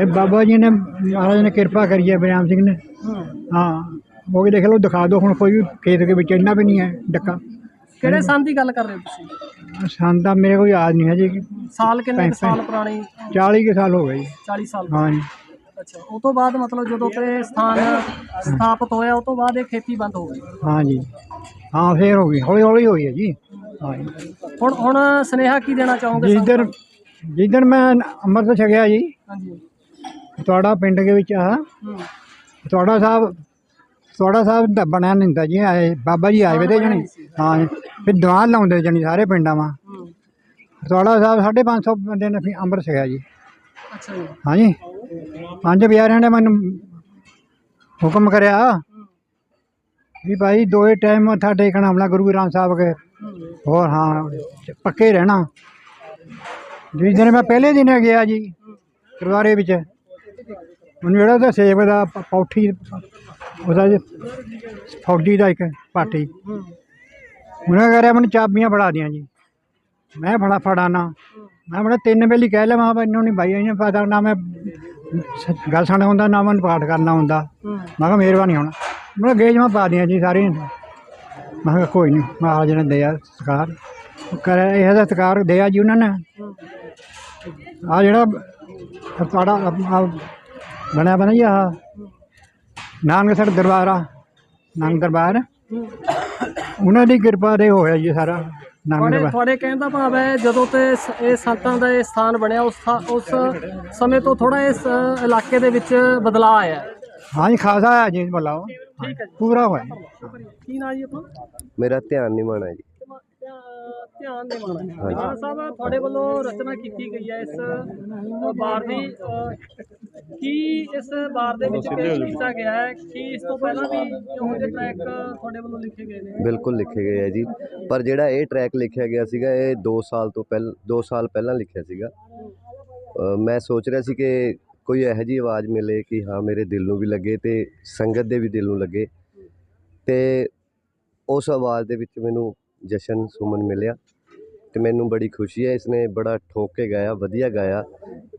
ਇਹ ਬਾਬਾ ਜੀ ਨੇ ਮਹਾਰਾਜ ਨੇ ਕਿਰਪਾ ਕਰੀ ਹੈ ਬਰਿਆਮ ਸਿੰਘ ਨੇ। ਹੂੰ ਉਹ ਵੀ ਦੇਖ ਲਓ ਦਿਖਾ ਦਿਓ ਹੁਣ ਕੋਈ ਖੇਤ ਦੇ ਵਿੱਚ ਇੰਨਾ ਵੀ ਨਹੀਂ ਹੈ ਡੱਕਾ। ਕਿਹੜੇ ਸੰਨ ਦੀ ਗੱਲ ਕਰ ਰਹੇ ਹੋ ਤੁਸੀਂ? ਸਾਨੂੰ ਤਾਂ ਮੇਰੇ ਕੋਈ ਯਾਦ ਨਹੀਂ ਹੈ ਜੀ ਸਾਲ ਕਿੰਨੇ। ਸਾਲ ਪੁਰਾਣੀ? 40 ਕੁ ਸਾਲ ਹੋ ਗਏ ਜੀ। 40 ਸਾਲ। ਹਾਂ ਜੀ। ਅੱਛਾ ਉਹ ਤੋਂ ਬਾਅਦ ਮਤਲਬ ਜਦੋਂ ਤੇ ਸਥਾਨ ਸਥਾਪਿਤ ਹੋਇਆ ਉਹ ਤੋਂ ਬਾਅਦ ਇਹ ਖੇਤੀ ਬੰਦ ਹੋ ਗਈ। ਹਾਂ ਜੀ। ਹਾਂ ਫੇਰ ਹੋ ਗਈ। ਹੌਲੀ ਹੌਲੀ ਹੋਈ ਹੈ ਜੀ। ਹਾਂ। ਜੀ ਹੁਣ ਹੁਣ ਸੁਨੇਹਾ ਕੀ ਦੇਣਾ ਚਾਹੋਗੇ ਜਿਸ ਦਿਨ ਜਿਸ ਦਿਨ ਮੈਂ ਅੰਮ੍ਰਿਤ ਛਕਿਆ ਜੀ ਹਾਂਜੀ। ਤੁਹਾਡਾ ਪਿੰਡ ਦੇ ਵਿੱਚ ਆ ਹੂੰ। ਤੁਹਾਡਾ ਸਾਹਿਬ ਤੁਹਾਡਾ ਸਾਹਿਬ ਦਾ ਬਣਿਆ ਨਹੀਂ ਹੁੰਦਾ ਜੀ ਆਏ ਬਾਬਾ ਜੀ ਆਏ ਵੇ ਤੇ ਜਣੀ। ਹਾਂ ਜੀ। ਫਿਰ ਦੁਆ ਲਾਉਂਦੇ ਜਣੀ ਸਾਰੇ ਪਿੰਡਾਂ ਹੂੰ। ਤੁਹਾਡਾ ਸਾਹਿਬ 550 ਬੰਦੇ ਨੇ ਫਿਰ ਅੰਮ੍ਰਿਤ ਛਕਿਆ ਜੀ। ਅੱਛਾ ਜੀ। ਹਾਂ ਜੀ ਪੰਜ ਪਿਆਰਿਆਂ ਨੇ ਮੈਨੂੰ ਹੁਕਮ ਕਰਿਆ। ਵੀ ਭਾਈ ਦੋਏ ਟਾਈਮ ਮੱਥਾ ਟੇਕਣਾ ਆਪਣਾ ਗੁਰੂ ਗ੍ਰੰਥ ਸਾਹਿਬ ਕੇ। ਹੋਰ ਹਾਂ, ਪੱਕੇ ਰਹਿਣਾ। ਜਿਸ ਦਿਨ ਮੈਂ ਪਹਿਲੇ ਦਿਨ ਗਿਆ ਜੀ, ਗੁਰਦੁਆਰੇ ਵਿੱਚ। ਮੈਨੂੰ ਜਿਹੜਾ ਉਹਦਾ ਸੇਵ ਦਾ ਪ- ਪੌਠੀ, ਉਹਦਾ ਜੀ, ਫੌਜੀ ਦਾ ਇੱਕ ਪਾਠੀ ਹੂੰ ਉਹਨੇ ਕਰਿਆ ਮੈਨੂੰ ਚਾਬੀਆਂ ਫੜਾ ਦੀਆਂ ਜੀ। ਮੈਂ ਫੜਾ ਫੜਾਣਾ ਮੈਂ ਬੜਾ ਤਿੰਨ ਵੇਲੀ ਕਹਿ ਲਿਆ ਮੈਂ ਇਹਨੂੰ ਨਹੀਂ ਬਾਈ, ਇਹਨੂੰ ਪਤਾ ਨਾ ਮੈਂ ਗੱਲ ਸੁਣਨਾ ਹੁੰਦਾ ਨਾ ਮੈਨੂੰ ਪਾਠ ਕਰਨਾ ਹੁੰਦਾ। ਮੈਂ ਕਿਹਾ, ਮਿਹਰਬਾਨੀ ਹੋਣਾ। ਮੈਂ ਗੇਜ ਮੈਂ ਪਾ ਦੀਆਂ ਜੀ ਸਾਰੀਆਂ। ਮੈਂ ਕਿਹਾ ਕੋਈ ਨਹੀਂ ਮਹਾਰਾਜ ਨੇ ਦਿਆ ਸਤਿਕਾਰ। ਕਰਿਆ ਇਹ ਦਾ ਸਤਿਕਾਰ ਦਿਆ ਜੀ ਉਹਨਾਂ ਨੇ। ਆ ਜਿਹੜਾ ਆਹ ਬਣਿਆ ਬਣਾ ਜੀ ਆਹ। ਨਾਨਕਸਰ ਦਰਬਾਰ ਆ ਨਾਨਕ ਦਰਬਾਰ। ਉਹਨਾਂ ਦੀ ਕਿਰਪਾ ਦੇ ਹੋਇਆ ਜੀ ਸਾਰਾ ਤੁਹਾਡੇ ਤੁਹਾਡੇ ਕਹਿਣ ਦਾ ਭਾਵ ਹੈ ਜਦੋਂ ਤੇ ਇਹ ਸੰਤਾਂ ਦਾ ਇਹ ਸਥਾਨ ਬਣਿਆ ਉਸ ਉਸ ਸਮੇਂ ਤੋਂ ਥੋੜਾ ਇਸ ਇਲਾਕੇ ਦੇ ਵਿੱਚ ਬਦਲਾਅ ਆਇਆ। ਹੈ। ਹਾਂ ਜੀ ਖਾਸਾ ਆ ਜੀ ਬੁਲਾਓ ਠੀਕ ਹੈ ਜੀ। ਪੂਰਾ ਹੋਇਆ। ਜੀ। ਕੀ ਨਾਂ ਜੀ ਆਪਣਾ? ਮੇਰਾ ਧਿਆਨ ਨਹੀਂ ਮਾਣਾ ਜੀ। ਧਿਆ- ਧਿਆਨ ਦੇ ਮਾਣਾ ਸਾਹਿਬ ਤੁਹਾਡੇ ਵੱਲੋਂ ਰਚਨਾ ਕੀਤੀ ਗਈ ਹੈ ਇਸ ਅ, ਬਾਰ ਦੀ। ਅ, ਕੀ ਇਸ ਬਾਰ ਦੇ ਵਿੱਚ ਪੇਸ਼ ਕੀਤਾ ਗਿਆ ਹੈ? ਕੀ ਇਸ ਤੋਂ ਪਹਿਲਾਂ ਵੀ ਇਹੋ ਜਿਹੇ ਟਰੈਕ ਤੁਹਾਡੇ ਵੱਲੋਂ ਲਿਖੇ ਗਏ ਨੇ? ਬਿਲਕੁਲ ਲਿਖੇ ਗਏ ਆ ਜੀ। ਪਰ ਜਿਹੜਾ ਇਹ ਟਰੈਕ ਲਿਖਿਆ ਗਿਆ ਸੀਗਾ ਇਹ 2 ਸਾਲ ਤੋਂ ਪਹਿਲ 2 ਸਾਲ ਪਹਿਲਾਂ ਲਿਖਿਆ ਸੀਗਾ। ਅ, ਮੈਂ ਸੋਚ ਰਿਹਾ ਸੀ ਕਿ ਕੋਈ ਇਹੋ ਜਿਹੀ ਆਵਾਜ਼ ਮਿਲੇ ਕਿ ਹਾਂ, ਮੇਰੇ ਦਿਲ ਨੂੰ ਵੀ ਲੱਗੇ ਤੇ ਸੰਗਤ ਦੇ ਵੀ ਦਿਲ ਨੂੰ ਲੱਗੇ। ਤੇ ਉਸ ਆਵਾਜ਼ ਦੇ ਵਿੱਚ ਮੈਨੂੰ ਜਸ਼ਨ ਸੁਮਨ ਮਿਲਿਆ ਤੇ ਮੈਨੂੰ ਬੜੀ ਖੁਸ਼ੀ ਹੈ। ਇਸਨੇ ਬੜਾ ਠੋਕ ਕੇ ਗਾਇਆ, ਵਧੀਆ ਗਾਇਆ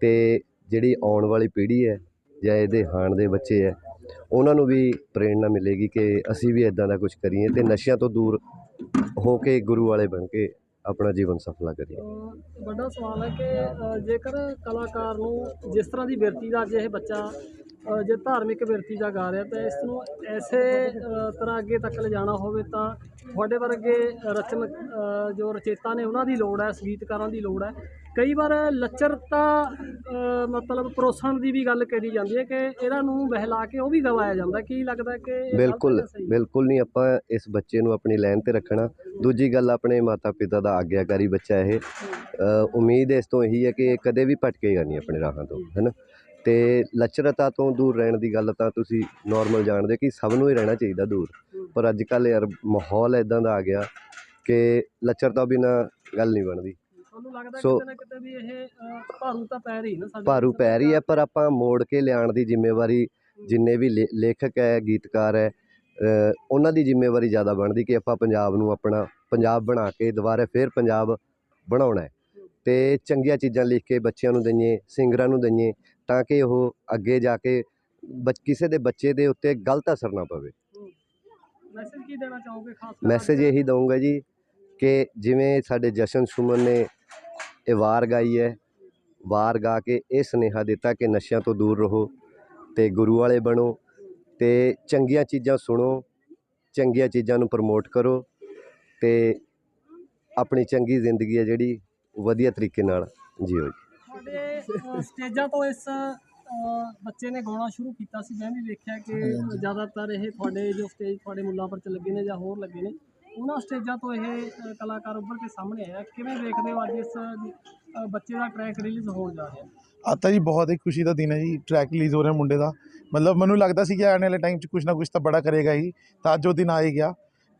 ਤੇ ਜਿਹੜੀ ਆਉਣ ਵਾਲੀ ਪੀੜ੍ਹੀ ਹੈ ਜਾਂ ਇਹਦੇ ਹਾਣ ਦੇ ਬੱਚੇ ਹੈ, ਉਹਨਾਂ ਨੂੰ ਵੀ ਪ੍ਰੇਰਣਾ ਮਿਲੇਗੀ ਕਿ ਅਸੀਂ ਵੀ ਇਦਾਂ ਦਾ ਕੁਝ ਕਰੀਏ ਤੇ ਨਸ਼ਿਆਂ ਤੋਂ ਦੂਰ ਹੋ ਕੇ ਗੁਰੂ ਵਾਲੇ ਬਣ ਕੇ ਆਪਣਾ ਜੀਵਨ ਸਫਲਾ ਕਰੀਏ। ਵੱਡਾ ਸਵਾਲ ਹੈ ਕਿ ਜੇਕਰ ਕਲਾਕਾਰ ਨੂੰ ਜਿਸ ਤਰ੍ਹਾਂ ਦੀ ਬਿਰਤੀ ਦਾ ਅੱਜ ਇਹ ਬੱਚਾ ਜੇ ਧਾਰਮਿਕ ਬਿਰਤੀ ਦਾ ਗਾ ਰਿਹਾ ਤਾਂ ਇਸ ਨੂੰ ਐਸੇ ਤਰ੍ਹਾਂ ਅੱਗੇ ਤੱਕ ਲਿਜਾਣਾ ਹੋਵੇ ਤਾਂ ਤੁਹਾਡੇ ਵਰਗੇ ਰਚਨ ਜੋ ਰਚੇਤਾ ਨੇ ਉਹਨਾਂ ਦੀ ਲੋੜ ਹੈ ਸੰਗੀਤਕਾਰਾਂ ਦੀ ਲੋੜ ਹੈ। ਕਈ ਵਾਰ ਲੱਚਰਤਾ ਮਤਲਬ ਪਰੋਸਣ ਦੀ ਵੀ ਗੱਲ ਕਰੀ ਜਾਂਦੀ ਹੈ ਕਿ ਇਹਨਾਂ ਨੂੰ ਬਹਿਲਾ ਕੇ ਉਹ ਵੀ ਗਵਾਇਆ ਜਾਂਦਾ। ਕੀ ਲੱਗਦਾ ਕਿ ਬਿਲਕੁਲ? ਬਿਲਕੁਲ ਨਹੀਂ ਆਪਾਂ ਇਸ ਬੱਚੇ ਨੂੰ ਆਪਣੀ ਲਾਈਨ ਤੇ ਰੱਖਣਾ। ਦੂਜੀ ਗੱਲ ਆਪਣੇ ਮਾਤਾ ਪਿਤਾ ਦਾ ਆਗਿਆਕਾਰੀ ਬੱਚਾ ਇਹ। ਉਮੀਦ ਇਸ ਤੋਂ ਇਹੀ ਹੈ ਕਿ ਕਦੇ ਵੀ ਭਟਕੇਗਾ ਨਹੀਂ ਆਪਣੇ ਰਾਹਾਂ ਤੋਂ ਹੈਨਾ ਤੇ ਲੱਚਰਤਾ ਤੋਂ ਦੂਰ ਰਹਿਣ ਦੀ ਗੱਲ ਤਾਂ ਤੁਸੀਂ ਨਾਰਮਲ ਜਾਣਦੇ ਕਿ ਸਭ ਨੂੰ ਹੀ ਰਹਿਣਾ ਚਾਹੀਦਾ ਦੂਰ। ਪਰ ਅੱਜ ਕੱਲ੍ਹ ਯਾਰ ਮਾਹੌਲ ਇਦਾਂ ਦਾ ਆ ਗਿਆ ਕਿ ਲੱਚਰਤਾ ਬਿਨਾ ਗੱਲ ਨਹੀਂ ਬਣਦੀ। ਤੁਹਾਨੂੰ ਲੱਗਦਾ ਸੋ- ਕਿਤੇ ਨਾ ਕਿਤੇ ਵੀ ਇਹ ਅ, ਭਾਰੂ ਤਾਂ ਪੈ ਰਹੀ ਨਾ ਸਾਡੇ ਭਾਰੂ ਪੈ ਰਹੀ ਹੈ ਪਰ ਆਪਾਂ ਮੋੜ ਕੇ ਲਿਆਉਣ ਦੀ ਜ਼ਿੰਮੇਵਾਰੀ ਜਿੰਨੇ ਵੀ ਲੇ- ਲੇਖਕ ਹੈ ਗੀਤਕਾਰ ਹੈ ਅ, ਉਹਨਾਂ ਦੀ ਜ਼ਿੰਮੇਵਾਰੀ ਜ਼ਿਆਦਾ ਬਣਦੀ ਕਿ ਆਪਾਂ ਪੰਜਾਬ ਨੂੰ ਆਪਣਾ ਪੰਜਾਬ ਬਣਾ ਕੇ ਦੁਬਾਰਾ ਫਿਰ ਪੰਜਾਬ ਬਣਾਉਣਾ ਹੈ। ਤੇ ਚੰਗੀਆਂ ਚੀਜ਼ਾਂ ਲਿਖ ਕੇ ਬੱਚਿਆਂ ਨੂੰ ਦਈਏ ਸਿੰਗਰਾਂ ਨੂੰ ਦਈਏ ਤਾਂ ਕਿ ਉਹ ਅੱਗੇ ਜਾ ਕੇ ਬੱਚ ਕਿਸੇ ਦੇ ਬੱਚੇ ਦੇ ਉੱਤੇ ਗਲਤ ਅਸਰ ਨਾ ਪਵੇ। ਮੈਸੇਜ ਕੀ ਦੇਣਾ ਚਾਹੋਗੇ ਖਾਸ ਕਰ ਮੈਸੇਜ? ਇਹੀ ਦਊਂਗਾ ਜੀ ਕਿ ਜਿਵੇਂ ਸਾਡੇ ਜਸ਼ਨ ਸੁਮਨ ਨੇ ਇਹ ਵਾਰ ਗਾਈ ਹੈ ਵਾਰ ਗਾ ਕੇ ਇਹ ਸੁਨੇਹਾ ਦਿੱਤਾ ਕਿ ਨਸ਼ਿਆਂ ਤੋਂ ਦੂਰ ਰਹੋ ਤੇ ਗੁਰੂ ਵਾਲੇ ਬਣੋ ਤੇ ਚੰਗੀਆਂ ਚੀਜ਼ਾਂ ਸੁਣੋ ਚੰਗੀਆਂ ਚੀਜ਼ਾਂ ਨੂੰ ਪ੍ਰਮੋਟ ਕਰੋ ਤੇ ਆਪਣੀ ਚੰਗੀ ਜ਼ਿੰਦਗੀ ਹੈ ਜਿਹੜੀ ਵਧੀਆ ਤਰੀਕੇ ਨਾਲ ਜੀਓ ਜੀ। ਤੁਹਾਡੇ ਅ, ਸਟੇਜਾਂ ਤੋਂ ਇਸ ਬੱਚੇ ਨੇ ਗਾਉਣਾ ਸ਼ੁਰੂ ਕੀਤਾ ਸੀ। ਮੈਂ ਵੀ ਵੇਖਿਆ ਕਿ ਜ਼ਿਆਦਾਤਰ ਇਹ ਤੁਹਾਡੇ ਜੋ ਸਟੇਜ ਤੁਹਾਡੇ ਮੁੱਲਾਂ ਪਰ ਚ ਲੱਗੇ ਨੇ ਜਾਂ ਹੋਰ ਲੱਗੇ ਨੇ ਉਹਨਾਂ ਸਟੇਜਾਂ ਤੋਂ ਇਹ ਕਲਾਕਾਰ ਉੱਭਰ ਕੇ ਸਾਹਮਣੇ ਆਇਆ। ਕਿਵੇਂ ਵੇਖਦੇ ਹੋ ਅੱਜ ਇਸ ਬੱਚੇ ਦਾ ਟਰੈਕ ਰਿਲੀਜ਼ ਹੋਣ ਜਾ ਰਿਹਾ? ਅੱਜ ਤਾਂ ਜੀ ਬਹੁਤ ਹੀ ਖੁਸ਼ੀ ਦਾ ਦਿਨ ਹੈ ਜੀ ਟਰੈਕ ਰਿਲੀਜ਼ ਹੋ ਰਿਹਾ ਮੁੰਡੇ ਦਾ। ਮਤਲਬ ਮੈਨੂੰ ਲੱਗਦਾ ਸੀ ਕਿ ਆਉਣ ਵਾਲੇ ਟਾਈਮ 'ਚ ਕੁਝ ਨਾ ਕੁਝ ਤਾਂ ਬੜਾ ਕਰੇਗਾ ਹੀ ਤਾਂ ਅੱਜ ਉਹ ਦਿਨ ਆ ਹੀ ਗਿਆ।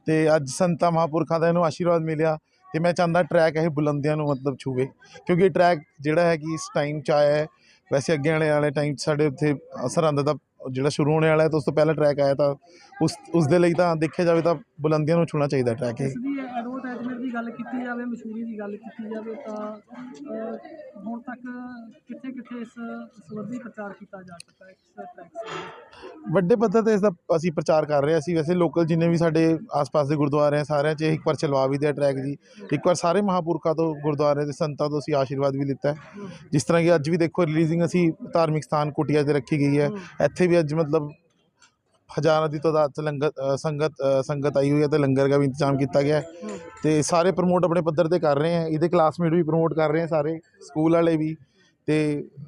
ਤੇ ਅੱਜ ਸੰਤਾਂ ਮਹਾਂਪੁਰਖਾਂ ਦਾ ਇਹਨੂੰ ਆਸ਼ੀਰਵਾਦ ਮਿਲਿਆ। ਤੇ ਮੈਂ ਚਾਹੁੰਦਾ ਟਰੈਕ ਇਹ ਬੁਲੰਦੀਆਂ ਨੂੰ ਮਤਲਬ ਛੂਵੇ, ਕਿਉਂਕਿ ਇਹ ਟਰੈਕ ਜਿਹੜਾ ਹੈ ਕਿ ਇਸ ਟਾਈਮ 'ਚ ਆਇਆ ਹੈ, ਵੈਸੇ ਅੱਗੇ ਆਉਣੇ ਵਾਲੇ ਟਾਈਮ 'ਚ ਸਾਡੇ ਉੱਥੇ ਸਰਹੰਦ ਦਾ ਜਿਹੜਾ ਸ਼ੁਰੂ ਹੋਣੇ ਵਾਲਾ ਹੈ, ਤਾਂ ਉਸ ਤੋਂ ਪਹਿਲਾਂ ਟਰੈਕ ਆਇਆ ਤਾਂ ਉਸ ਉਸ ਦੇ ਲਈ ਤਾਂ ਦੇਖਿਆ ਜਾਵੇ ਤਾਂ ਬੁਲੰਦੀਆਂ ਨੂੰ ਛੂਣਾ ਚਾਹੀਦਾ ਟਰੈਕ ਇਹ। ਦੀ ਦੀ ਗੱਲ ਕੀਤੀ ਜਾਵੇ ਮਸ਼ਹੂਰੀ ਦੀ ਗੱਲ ਕੀਤੀ ਜਾਵੇ ਤਾਂ ਹੁਣ ਤੱਕ ਕਿੱਥੇ ਕਿੱਥੇ ਇਸ ਸੰਬੰਧੀ ਪ੍ਰਚਾਰ ਕੀਤਾ ਜਾ ਚੁੱਕਾ ਹੈ ਇਸ ਵੱਡੇ ਪੱਧਰ ਤੇ ਇਸ ਦਾ ਅਸੀਂ ਪ੍ਰਚਾਰ ਕਰ ਰਹੇ ਅਸੀਂ ਵੈਸੇ ਲੋਕਲ ਜਿੰਨੇ ਵੀ ਸਾਡੇ ਆਸ-ਪਾਸ ਦੇ ਗੁਰਦੁਆਰੇ ਆ ਸਾਰਿਆਂ 'ਚ ਇੱਕ ਵਾਰ ਚਲਵਾ ਵੀ ਦਿਆ ਟਰੈਕ ਜੀ। ਇੱਕ ਵਾਰ ਸਾਰੇ ਮਹਾਂਪੁਰਖਾਂ ਤੋਂ ਗੁਰਦੁਆਰੇ ਦੇ ਸੰਤਾਂ ਤੋਂ ਅਸੀਂ ਆਸ਼ੀਰਵਾਦ ਵੀ ਲਿੱਤਾ ਜਿਸ ਤਰ੍ਹਾਂ ਕਿ ਅੱਜ ਵੀ ਦੇਖੋ ਰਿਲੀਜ਼ਿੰਗ ਅਸੀਂ ਧਾਰਮਿਕ ਸਥਾਨ ਕੁਟੀਆ 'ਤੇ ਰੱਖੀ ਗਈ ਹੈ। ਇੱਥੇ ਵੀ ਅੱਜ ਮਤਲਬ ਹਜ਼ਾਰਾਂ ਦੀ ਤਾਦਾਦ 'ਚ ਲੰਗਰ ਅ, ਸੰਗਤ ਅ, ਸੰਗਤ ਆਈ ਹੋਈ ਹੈ ਤੇ ਲੰਗਰ ਦਾ ਵੀ ਇੰਤਜ਼ਾਮ ਕੀਤਾ ਗਿਆ ਹੈ ਤੇ ਸਾਰੇ ਪ੍ਰਮੋਟ ਆਪਣੇ ਪੱਧਰ ਤੇ ਕਰ ਰਹੇ ਹੈ ਇਹਦੇ ਕਲਾਸਮੇਟ ਵੀ ਪ੍ਰਮੋਟ ਕਰ ਰਹੇ ਹੈ ਸਾਰੇ ਸਕੂਲ ਵਾਲੇ ਵੀ ਤੇ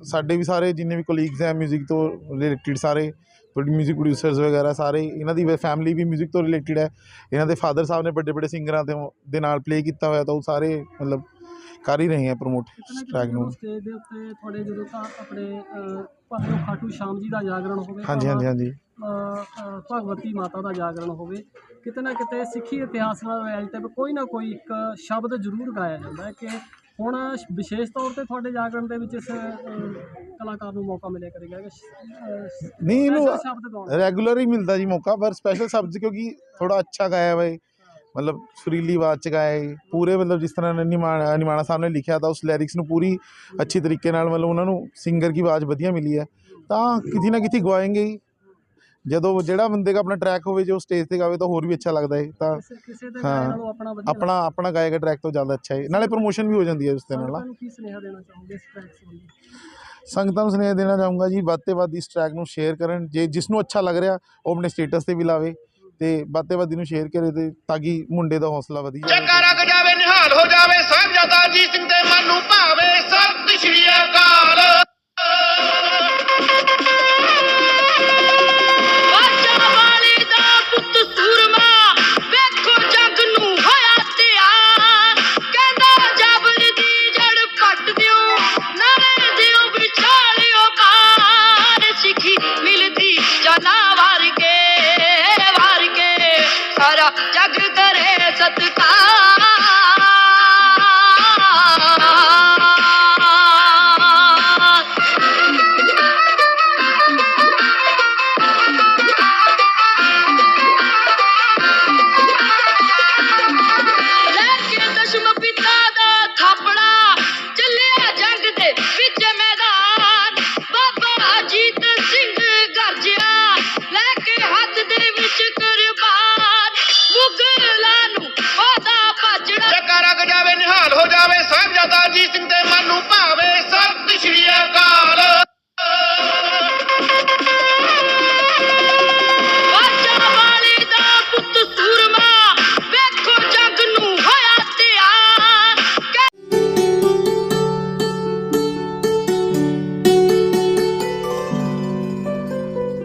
ਸਾਡੇ ਵੀ ਸਾਰੇ ਜਿੰਨੇ ਵੀ ਕੋਲੀਗਸ ਹੈ 뮤직 ਤੋਂ ਰਿਲੇਟਡ ਸਾਰੇ ਮਿਊਜ਼ਿਕ ਪ੍ਰੋਡਿਊਸਰਸ ਵਗੈਰਾ ਸਾਰੇ ਇਹਨਾਂ ਦੀ ਫੈਮਿਲੀ ਵੀ 뮤직 ਤੋਂ ਰਿਲੇਟਡ ਹੈ ਇਹਨਾਂ ਦੇ ਫਾਦਰ ਸਾਹਿਬ ਨੇ ਵੱਡੇ ਵੱਡੇ ਸਿੰਗਰਾਂ ਦੇ ਦੇ ਨਾਲ ਪਲੇ ਕੀਤਾ ਹੋਇਆ ਤਾਂ ਉਹ ਸਾਰੇ ਮਤਲਬ ਕਰ ਹੀ ਰਹੇ ਹੈ ਪ੍ਰਮੋਟ ਟਰੈਕ ਨੂੰ ਸਟੇਜ ਦੇ ਉੱਤੇ ਤੁਹਾਡੇ ਜਦੋਂ ਤਾਂ ਆਪਣੇ ਅਹ, ਭਾਵੇਂ ਉਹ ਖਾਟੂ ਸ਼ਾਮ ਜੀ ਦਾ ਜਾਗਰਣ ਹੋਵੇ ਹਾਂਜੀ ਹਾਂਜੀ ਹਾਂਜੀ। ਭਗਵਤੀ ਮਾਤਾ ਦਾ ਜਾਗਰਣ ਹੋਵੇ ਕਿਤੇ ਨਾ ਕਿਤੇ ਸਿੱਖੀ ਇਤਿਹਾਸ ਨਾਲ ਰਿਲੇਟਿਵ ਕੋਈ ਨਾ ਕੋਈ ਇੱਕ ਸ਼ਬਦ ਜ਼ਰੂਰ ਗਾਇਆ ਜਾਂਦਾ ਹੈ ਕਿ ਹੁਣ ਵਿਸ਼ੇਸ਼ ਤੌਰ ਤੇ ਤੁਹਾਡੇ ਜਾਗਰਣ ਦੇ ਵਿੱਚ ਇਸ ਕਲਾਕਾਰ ਨੂੰ ਮੌਕਾ ਮਿਲਿਆ ਕਰੇਗਾ ਕਿ ਨਹੀਂ ਇਹਨੂੰ। ਰੈਗੂਲਰ ਹੀ ਮਿਲਦਾ ਜੀ ਮੌਕਾ ਪਰ ਸਪੈਸ਼ਲ ਸ਼ਬਦ ਕਿਉਂਕਿ ਥੋੜਾ ਅੱਛਾ ਗਾਇਆ ਹੋਇਆ ਮਤਲਬ ਸੁਰੀਲੀ ਆਵਾਜ਼ ਚ ਹੈ ਪੂਰੇ ਮਤਲਬ ਜਿਸ ਤਰ੍ਹਾਂ ਨਿਮਾਣਾ ਨਿਮਾਣਾ ਸਾਹਿਬ ਨੇ ਲਿਖਿਆ ਤਾਂ ਉਸ ਲਿਰਿਕਸ ਨੂੰ ਪੂਰੀ ਅੱਛੀ ਤਰੀਕੇ ਨਾਲ ਮਤਲਬ ਉਹਨਾਂ ਨੂੰ ਸਿੰਗਰ ਦੀ ਆਵਾਜ਼ ਵਧੀਆ ਮਿਲੀ ਹੈ। ਤਾਂ ਕਿਤੇ ਨਾ ਕਿਤੇ ਗਵਾਏਂਗੇ ਹੀ। ਜਦੋਂ ਜਿਹੜਾ ਬੰਦੇ ਦਾ ਆਪਣਾ ਟਰੈਕ ਹੋਵੇ ਜੋ ਸਟੇਜ ਤੇ ਗਾਵੇ ਤਾਂ ਹੋਰ ਵੀ ਅੱਛਾ ਲੱਗਦਾ ਹੈ। ਤਾਂ ਹਾਂ। ਆਪਣਾ ਆਪਣਾ ਗਾਇਕ ਟਰੈਕ ਤੋਂ ਜ਼ਿਆਦਾ ਅੱਛਾ ਹੈ। ਨਾਲੇ ਪ੍ਰੋਮੋਸ਼ਨ ਵੀ ਹੋ ਜਾਂਦੀ ਹੈ ਉਸ ਦੇ ਨਾਲ ਸੰਗਤਾਂ ਨੂੰ ਕੀ ਸੁਨੇਹਾ ਦੇਣਾ ਚਾਹੋਗੇ ਇਸ ਟਰੈਕ ਸੰਬੰਧੀ? ਸੰਗਤਾਂ ਨੂੰ ਸੁਨੇਹਾ ਦੇਣਾ ਚਾਹੂੰਗਾ ਜੀ ਵੱਧ ਤੋਂ ਵੱਧ ਇਸ ਟਰੈਕ ਨੂੰ ਸ਼ੇਅਰ ਕਰਨ। ਜੇ ਜਿਸ ਨੂੰ ਅੱਛਾ ਲੱਗ ਰਿਹਾ ਉਹ ਆਪਣੇ ਸਟੇਟਸ ਤੇ ਵੀ ਲਾਵੇ। ਤੇ ਵੱਧ ਨੂੰ ਸ਼ੇਅਰ ਕਰੇ ਤੇ ਤਾਂ ਕਿ ਮੁੰਡੇ ਦਾ ਹੌਸਲਾ ਵਧੀ ਜਾਵੇ। ਚੱਕਾ ਰਗ ਜਾਵੇ ਨਿਹਾਲ ਹੋ ਜਾਵੇ, ਸਾਹਿਬਜ਼ਾਦਾ ਅਜੀਤ ਸਿੰਘ ਦੇ ਮਨ ਨੂੰ ਭਾਵੇ। ਸਤਿ ਸ਼੍ਰੀ ਅਕਾਲ।